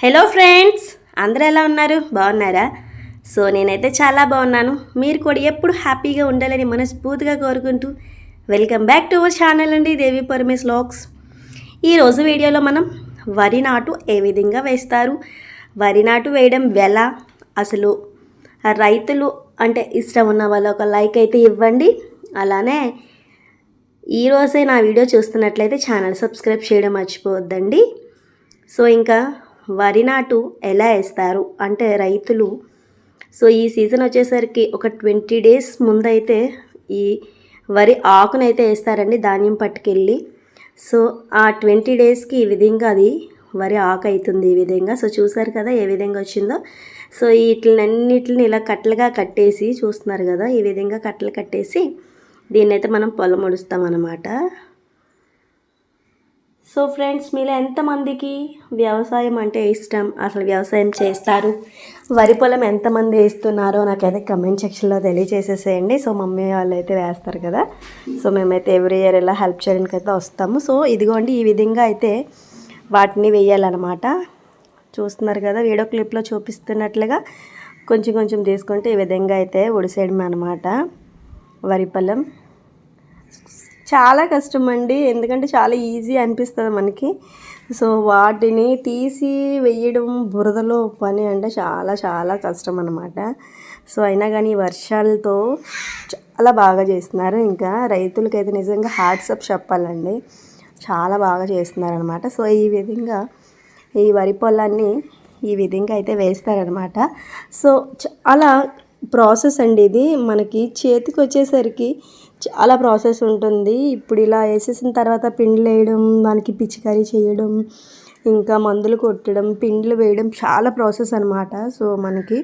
Hello friends అందరూ ఎలా ఉన్నారు? బాగున్నారా? సో నేనైతే చాలా బాగున్నాను. మీరు కూడా ఎప్పుడు హ్యాపీగా ఉండాలని మనస్ఫూర్తిగా కోరుకుంటూ welcome back to our channel అండి దేవి పరమేశ్ లాక్స్ ఈరోజు వీడియోలో మనం వరి నాటు ఏ విధంగా వేస్తారు? వరి నాటు వేయడం ఎలా? అసలు రైతులు అంటే ఇష్టం ఉన్న వాళ్ళు ఒక లైక్ అయితే ఇవ్వండి. అలానే ఈరోజే నా వీడియో చూస్తున్నట్లయితే ఛానల్ సబ్స్క్రైబ్ చేయడం మర్చిపోవద్దండి. సో ఇంకా వరి నాటు ఎలా వేస్తారు? అంటే రైతులు సో ఈ సీజన్ వచ్చేసరికి ఒక ట్వంటీ డేస్ ముందైతే ఈ వరి ఆకునైతే వేస్తారండి ధాన్యం పట్టుకెళ్ళి. సో ఆ ట్వంటీ డేస్కి ఈ విధంగా అది వరి ఆకు అవుతుంది ఈ విధంగా. సో చూసారు కదా ఏ విధంగా వచ్చిందో. సో వీటినన్నిటిని ఇలా కట్టలుగా కట్టేసి చూస్తున్నారు కదా ఈ విధంగా కట్టలు కట్టేసి దీన్నైతే మనం పొలం ముడుస్తాం అన్నమాట సో ఫ్రెండ్స్ మీలో ఎంతమందికి వ్యవసాయం అంటే ఇష్టం? అసలు వ్యవసాయం చేస్తారు? వరి పొలం ఎంతమంది వేస్తున్నారో నాకైతే కమెంట్ సెక్షన్లో తెలియజేసేసేయండి సో మమ్మీ వాళ్ళు అయితే వేస్తారు కదా. సో మేమైతే ఎవ్రీ ఇయర్ ఇలా హెల్ప్ చేయడానికి అయితే వస్తాము. సో ఇదిగోండి ఈ విధంగా అయితే వాటిని వేయాలన్నమాట. చూస్తున్నారు కదా వీడియో క్లిప్లో చూపిస్తున్నట్లుగా కొంచెం కొంచెం తీసుకుంటే ఈ విధంగా అయితే ఉడిసేయడమే అనమాట వరి పొలం చాలా కష్టం అండి ఎందుకంటే చాలా ఈజీ అనిపిస్తుంది మనకి. సో వాటిని తీసి వేయడం బురదలో పని అంటే చాలా చాలా కష్టం అనమాట సో అయినా కానీ వర్షాలతో చాలా బాగా చేస్తున్నారు. ఇంకా రైతులకైతే నిజంగా హ్యాట్సప్ చెప్పాలండి. చాలా బాగా చేస్తున్నారనమాట సో ఈ విధంగా ఈ వరి పొలాన్ని ఈ విధంగా అయితే వేస్తారనమాట సో చాలా ప్రాసెస్ అండి ఇది. మనకి చేతికి వచ్చేసరికి చాలా ప్రాసెస్ ఉంటుంది. ఇప్పుడు ఇలా వేసేసిన తర్వాత పిండిలు వేయడం దానికి పిచికారీ చేయడం ఇంకా మందులు కొట్టడం పిండిలు వేయడం చాలా ప్రాసెస్ అనమాట సో మనకి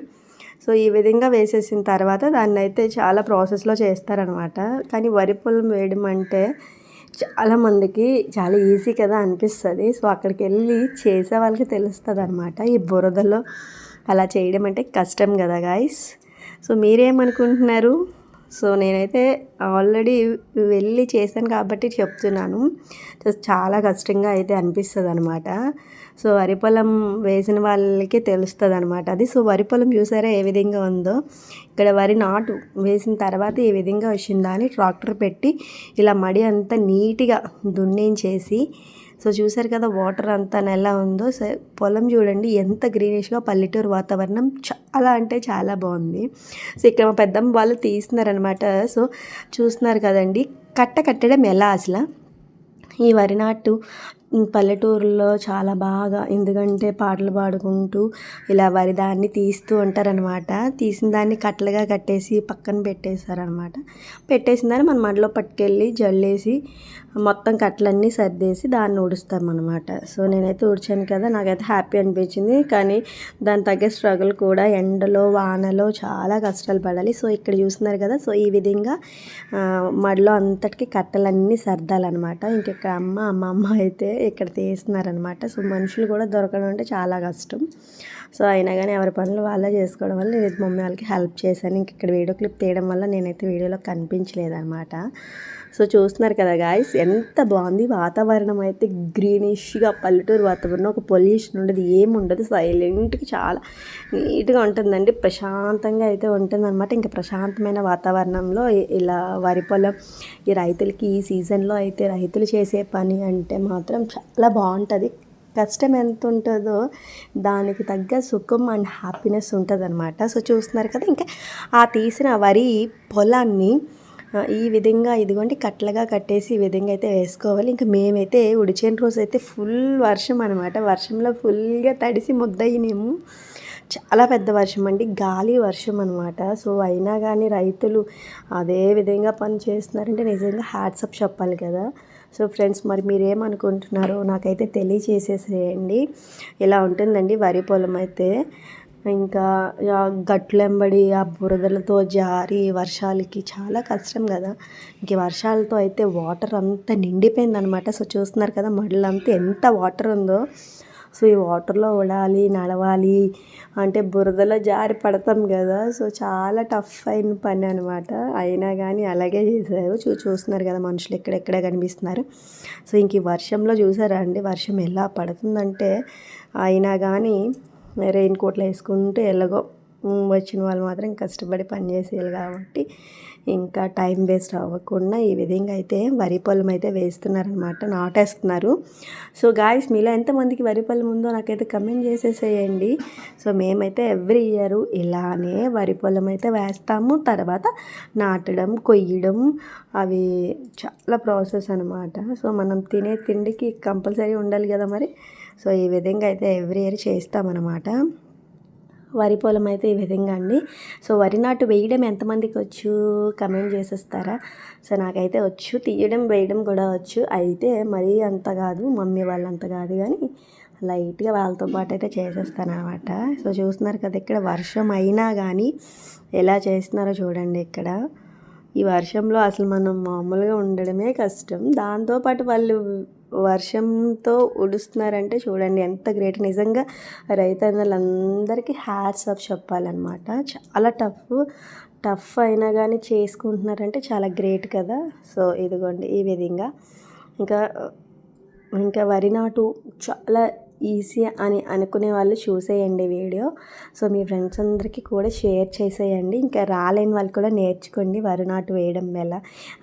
సో ఈ విధంగా వేసేసిన తర్వాత దాన్ని అయితే చాలా ప్రాసెస్లో చేస్తారనమాట కానీ వరి పొలం వేయడం అంటే చాలా మందికి చాలా ఈజీ కదా అనిపిస్తుంది. సో అక్కడికి వెళ్ళి చేసే వాళ్ళకి తెలుస్తుంది అనమాట ఈ బురదలో అలా చేయడం అంటే కష్టం కదా గాయస్ సో మీరేమనుకుంటున్నారు? సో నేనైతే ఆల్రెడీ వెళ్ళి చేశాను కాబట్టి చెప్తున్నాను. సో చాలా కష్టంగా అయితే అనిపిస్తుంది అనమాట సో వరి పొలం వేసిన వాళ్ళకి తెలుస్తుంది అనమాట అది. సో వరి పొలం చూసారా ఏ విధంగా ఉందో? ఇక్కడ వరి నాటు వేసిన తర్వాత ఏ విధంగా వచ్చిందా అని ట్రాక్టర్ పెట్టి ఇలా మడి అంతా నీట్గా దున్నించేసి సో చూసారు కదా వాటర్ అంతా ఎలా ఉందో. సో పొలం చూడండి ఎంత గ్రీనిష్గా పల్లెటూరు వాతావరణం చాలా అంటే చాలా బాగుంది. సో ఇక్కడ మా పెద్దమ్మ వాళ్ళు తీస్తున్నారనమాట సో చూస్తున్నారు కదండి కట్ట కట్టడం ఎలా అసలు? ఈ వరి నాటు పల్లెటూరులో చాలా బాగా ఎందుకంటే పాటలు పాడుకుంటూ ఇలా వరి దాన్ని తీస్తూ ఉంటారనమాట తీసిన దాన్ని కట్టలుగా కట్టేసి పక్కన పెట్టేశారనమాట పెట్టేసిన దాన్ని మన మడిలో పట్టుకెళ్ళి జల్లేసి మొత్తం కట్టలన్నీ సర్దేసి దాన్ని ఊడుస్తామన్నమాట. సో నేనైతే ఊడ్చాను కదా నాకైతే హ్యాపీ అనిపించింది. కానీ దాని తగ్గ స్ట్రగుల్ కూడా ఎండలో వానలో చాలా కష్టాలు పడాలి. సో ఇక్కడ చూస్తున్నారు కదా సో ఈ విధంగా మడిలో అంతటికి కట్టలన్నీ సర్దాలన్నమాట. ఇంకెక్కడ అమ్మ అమ్మమ్మ అయితే ఇక్కడ తీస్తున్నారనమాట సో మనుషులు కూడా దొరకడం అంటే చాలా కష్టం. సో అయినా కానీ ఎవరి పనులు వాళ్ళే చేసుకోవడం వల్ల నేను మమ్మీ వాళ్ళకి హెల్ప్ చేశాను. ఇంక ఇక్కడ వీడియో క్లిప్ తీయడం వల్ల నేనైతే వీడియోలో కనిపించలేదన్నమాట. సో చూస్తున్నారు కదా గాయస్ ఎంత బాగుంది. వాతావరణం అయితే గ్రీనిష్గా పల్లెటూరు వాతావరణం. ఒక పొల్యూషన్ ఉండదు ఏముండదు సైలెంట్గా చాలా నీట్గా ఉంటుందండి. ప్రశాంతంగా అయితే ఉంటుందన్నమాట. ఇంకా ప్రశాంతమైన వాతావరణంలో ఇలా వరి పొలం ఈ రైతులకి ఈ సీజన్లో అయితే రైతులు చేసే పని అంటే మాత్రం చాలా బాగుంటుంది. కష్టం ఎంత ఉంటుందో దానికి తగ్గ సుఖం అండ్ హ్యాపీనెస్ ఉంటుంది అనమాట సో చూస్తున్నారు కదా ఇంకా ఆ తీసిన వరి పొలాన్ని ఈ విధంగా ఇదిగోండి కట్టలుగా కట్టేసి ఈ విధంగా అయితే వేసుకోవాలి. ఇంకా మేమైతే ఉడిచిన రోజు అయితే ఫుల్ వర్షం అనమాట వర్షంలో ఫుల్గా తడిసి ముద్దయినాము చాలా పెద్ద వర్షం అండి గాలి వర్షం అనమాట సో అయినా కానీ రైతులు అదే విధంగా పని చేస్తున్నారంటే నిజంగా హ్యాట్సప్ చెప్పాలి కదా. సో ఫ్రెండ్స్ మరి మీరేమనుకుంటున్నారో నాకైతే తెలియచేసేసేయండి. ఇలా ఉంటుందండి వరి పొలం అయితే. ఇంకా గట్లెంబడి ఆ బురదలతో జారి వర్షాలకి చాలా కష్టం కదా. ఇంక వర్షాలతో అయితే వాటర్ అంతా నిండిపోయిందనమాట. సో చూస్తున్నారు కదా మడులంతా ఎంత వాటర్ ఉందో. సో ఈ వాటర్లో ఉడాలి నడవాలి అంటే బురదలో జారి పడతాం కదా. సో చాలా టఫ్ అయిన పని అనమాట అయినా కానీ అలాగే చేశారు. చూ చూస్తున్నారు కదా మనుషులు ఎక్కడెక్కడ కనిపిస్తున్నారు. సో ఇంక ఈ వర్షంలో చూసారా అండి? వర్షం ఎలా పడుతుందంటే అయినా కానీ రెయిన్ కోట్లు వేసుకుంటూ ఎలాగో వచ్చిన వాళ్ళు మాత్రం కష్టపడి పని చేసేయాలి కాబట్టి ఇంకా టైం వేస్ట్ అవ్వకుండా ఈ విధంగా అయితే వరి పొలం అయితే వేస్తున్నారనమాట నాటేస్తున్నారు. సో గాయస్ మీలో ఎంతమందికి వరి పొలం ఉందో నాకైతే కమెంట్ చేసేసేయండి. సో మేమైతే ఎవ్రీ ఇయర్ ఇలానే వరి పొలం అయితే వేస్తాము. తర్వాత నాటడం కొయ్యడం అవి చాలా ప్రాసెస్ అనమాట. సో మనం తినే తిండికి కంపల్సరీ ఉండాలి కదా మరి. సో ఈ విధంగా అయితే ఎవ్రీ ఇయర్ చేస్తామన్నమాట వరి పొలం అయితే ఈ విధంగా అండి. సో వరి నాటు వేయడం ఎంతమందికి వచ్చు? కమెంట్ చేసేస్తారా? సో నాకైతే వచ్చు. తీయడం వేయడం కూడా వచ్చు. అయితే మరీ అంత కాదు మమ్మీ వాళ్ళంత కాదు కానీ లైట్గా వాళ్ళతో పాటు అయితే చేసేస్తానమాట అనమాట సో చూస్తున్నారు కదా ఇక్కడ వర్షం అయినా కానీ ఎలా చేస్తున్నారో చూడండి ఇక్కడ. ఈ వర్షంలో అసలు మనం మామూలుగా ఉండడమే కష్టం. దాంతోపాటు వాళ్ళు వర్షంతో ఉడుస్తున్నారంటే చూడండి ఎంత గ్రేట్. నిజంగా రైతన్నలందరికీ హ్యాట్స్ ఆఫ్ చెప్పాలన్నమాట. చాలా టఫ్ టఫ్ అయినా కానీ చేసుకుంటున్నారంటే చాలా గ్రేట్ కదా. సో ఇదిగోండి ఈ విధంగా. ఇంకా ఇంకా వరి నాటు చాలా ఈజీ అని అనుకునే వాళ్ళు చూసేయండి వీడియో. సో మీ ఫ్రెండ్స్ అందరికీ కూడా షేర్ చేసేయండి. ఇంకా రాలేని వాళ్ళు కూడా నేర్చుకోండి వరి నాటు వేయడం ఎలా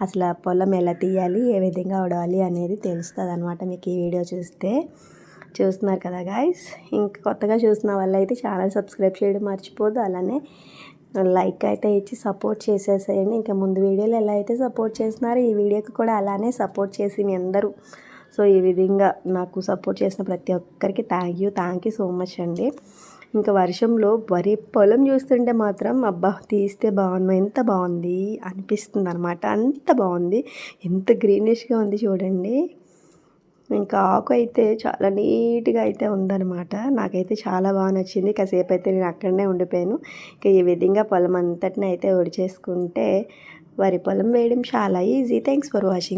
అసలు ఆ పొలం ఎలా తీయాలి ఏ విధంగా ఉడవాలి అనేది తెలుస్తుంది అనమాట మీకు ఈ వీడియో చూస్తే. చూస్తున్నారు కదా గాయస్ ఇంకా కొత్తగా చూసిన వాళ్ళైతే ఛానల్ సబ్స్క్రైబ్ చేయడం మర్చిపోదు. అలానే లైక్ అయితే ఇచ్చి సపోర్ట్ చేసేసేయండి. ఇంకా ముందు వీడియోలు ఎలా అయితే సపోర్ట్ చేస్తున్నారో ఈ వీడియోకి కూడా అలానే సపోర్ట్ చేసి మీ అందరూ సో ఈ విధంగా నాకు సపోర్ట్ చేసిన ప్రతి ఒక్కరికి thank you thank you so much అండి. ఇంకా వర్షంలో వరి పొలం చూస్తుంటే మాత్రం అబ్బా తీస్తే బాగున్నాం ఎంత బాగుంది అనిపిస్తుంది అనమాట అంత బాగుంది. ఎంత గ్రీనిష్గా ఉంది చూడండి. ఇంకా ఆకు అయితే చాలా నీట్గా అయితే ఉందన్నమాట. నాకైతే చాలా బాగా నచ్చింది. కాసేపు అయితే నేను అక్కడనే ఉండిపోయాను. ఇంకా ఈ విధంగా పొలం అంతటిని అయితే ఒడిచేసుకుంటే వరి పొలం వేయడం చాలా ఈజీ థ్యాంక్స్ ఫర్ వాచింగ్